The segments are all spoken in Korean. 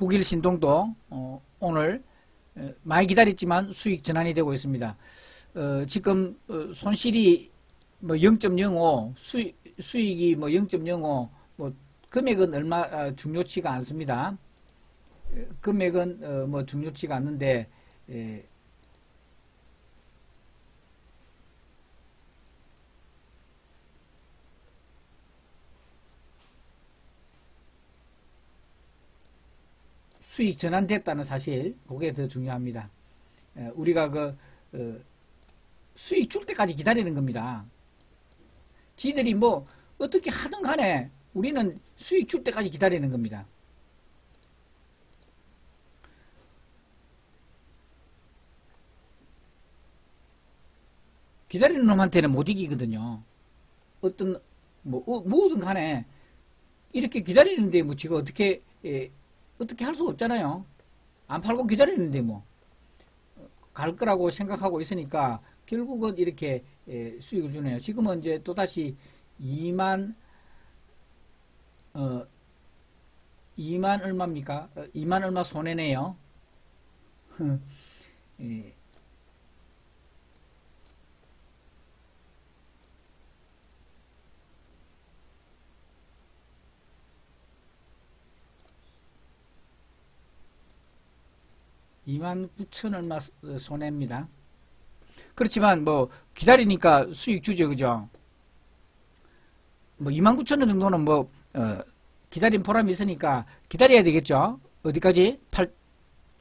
국일 신동도 어, 오늘 에, 많이 기다렸지만 수익 전환이 되고 있습니다. 어, 지금 어, 손실이 뭐 0.05 수익, 수익이 뭐 0.05 뭐 금액은 얼마 아, 중요치가 않습니다. 에, 금액은 어, 뭐 중요치가 않는데 에, 수익 전환됐다는 사실 그게 더 중요합니다. 에, 우리가 그 어, 수익 줄 때까지 기다리는 겁니다. 지들이 뭐 어떻게 하든 간에 우리는 수익 줄 때까지 기다리는 겁니다. 기다리는 놈한테는 못 이기거든요. 어떤 뭐 어, 뭐든 간에 이렇게 기다리는데 뭐 지가 어떻게 예, 어떻게 할 수가 없잖아요. 안 팔고 기다리는데 뭐 갈 거라고 생각하고 있으니까 결국은 이렇게 예, 수익을 주네요. 지금은 이제 또 다시 2만 어 2만 얼마입니까? 어, 2만 얼마 손해네요. 예. 이만 9천 얼마 손해입니다. 그렇지만 뭐 기다리니까 수익 주죠, 그죠? 뭐 2만 9천 원 정도는 뭐 어, 기다린 보람이 있으니까 기다려야 되겠죠? 어디까지? 8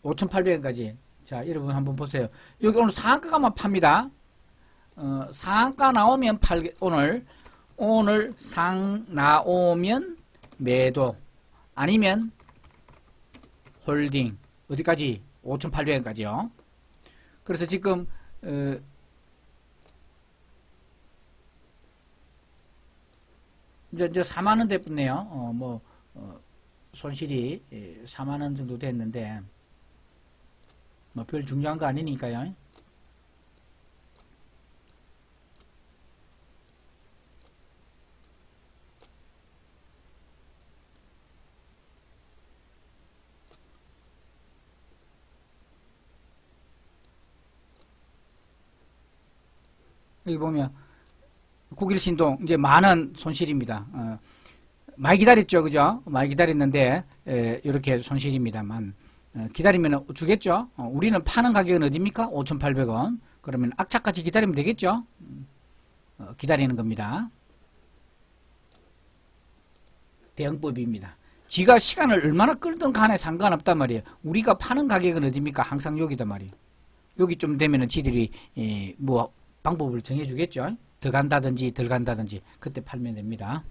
5,800원까지. 자, 여러분 한번 보세요. 여기 오늘 상한가만 팝니다. 어, 상한가 나오면 팔 오늘 오늘 상 나오면 매도 아니면 홀딩 어디까지? 5,800원까지요. 그래서 지금 어, 이제, 이제 4만 원대 뿐네요. 어, 뭐 어, 손실이 예, 4만 원 정도 됐는데 뭐 별 중요한 거 아니니까요. 여기 보면 국일신동 이제 많은 손실입니다. 어, 많이 기다렸죠, 그죠? 많이 기다렸는데 에, 이렇게 손실입니다만 어, 기다리면 주겠죠. 어, 우리는 파는 가격은 어디입니까? 5,800원. 그러면 악착같이 기다리면 되겠죠. 어, 기다리는 겁니다. 대응법입니다. 지가 시간을 얼마나 끌든 간에 상관없단 말이에요. 우리가 파는 가격은 어디입니까? 항상 여기단 말이에요. 여기 좀 되면은 지들이 에, 뭐 방법을 정해주겠죠. 더 간다든지 덜 간다든지 그때 팔면 됩니다.